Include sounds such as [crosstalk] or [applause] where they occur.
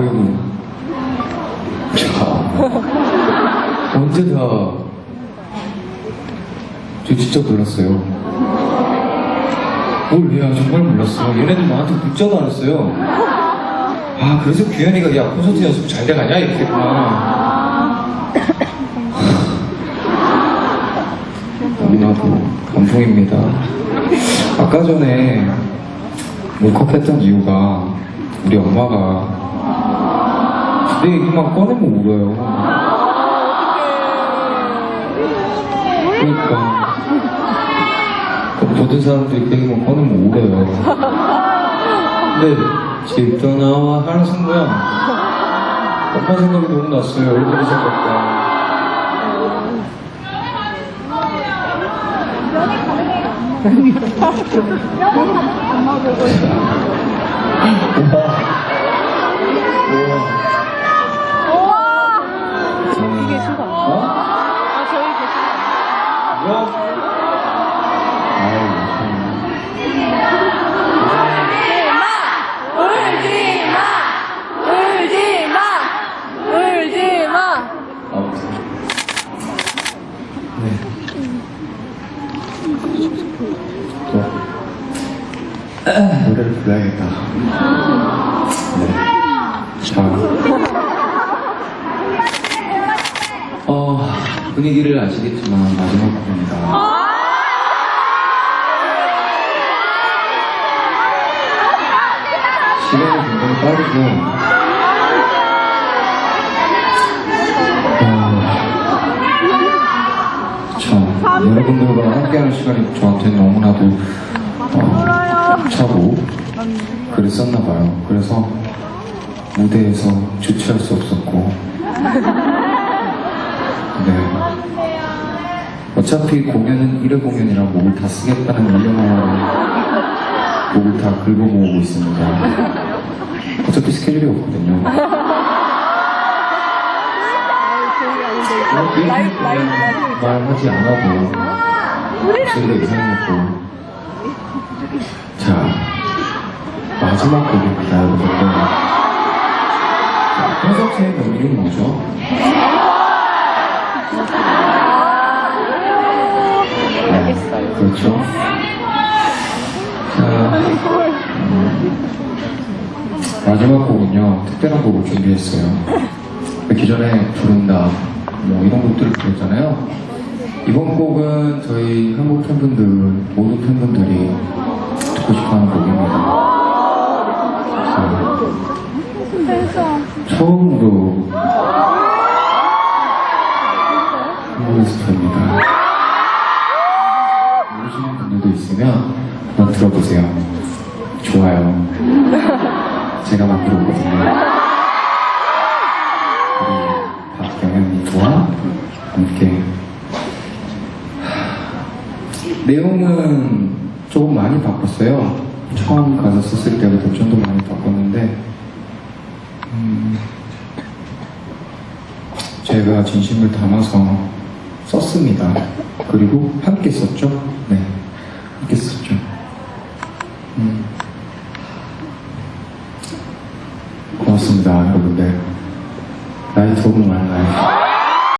어이구. 참. 언제 다. 저 진짜 몰랐어요. 뭘 해야 정말 몰랐어. 얘네들 나한테 문자도 안 했어요. 아, 그래서 규현이가 야, 콘서트 연습 잘 돼가냐? 이렇게 했구나. 너무나도 감동입니다. 아까 전에 울컥했던 이유가 우리 엄마가 내 얘기만 꺼내면 울어요. 그러니까 그 모든 사람들이 그 얘기만 꺼내면 울어요. 근데 집 떠나와 하는 순간 엄마 생각이 너무 났어요. 얼굴이 생각과. 이 [laughs] 노래를 불러야겠다. 네. 자. 어, 분위기를 아시겠지만, 마지막 곡입니다. 시간이 굉장히 빠르고, 어, 참, 여러분들과 함께하는 시간이 저한테 너무나도 어, 차고 그랬었나봐요. 그래서 무대에서 주체할 수 없었고, 네. 어차피 공연은 1회 공연이라 목을 다 쓰겠다는 일념으로 목을 다 긁어 모으고 있습니다. 어차피 스케줄이 없거든요. 말하지 않아도 목소리가 이상했고 자 마지막 곡입니다 여러분들 자, 콘서트의 명일이 뭐죠? 네, 그렇죠. 자 음, 마지막 곡은요 특별한 곡을 준비했어요. 기존에 부른다 뭐 이런 곡들을 부르잖아요 이번 곡은 저희 한국 팬분들 모든 팬분들이 듣고 싶어하는 곡입니다. 자, 처음으로 한국 연습합니다. 모르시는 분들도 있으면 한번 들어보세요. 좋아요. 제가 만들었거든요. 우리 박경현님과 함께 내용은 조금 많이 바꿨어요. 처음 가서 썼을 때부터 좀 더 많이 바꿨는데 음, 제가 진심을 담아서 썼습니다. 그리고 함께 썼죠. 네, 함께 썼죠. 음, 고맙습니다, 여러분들.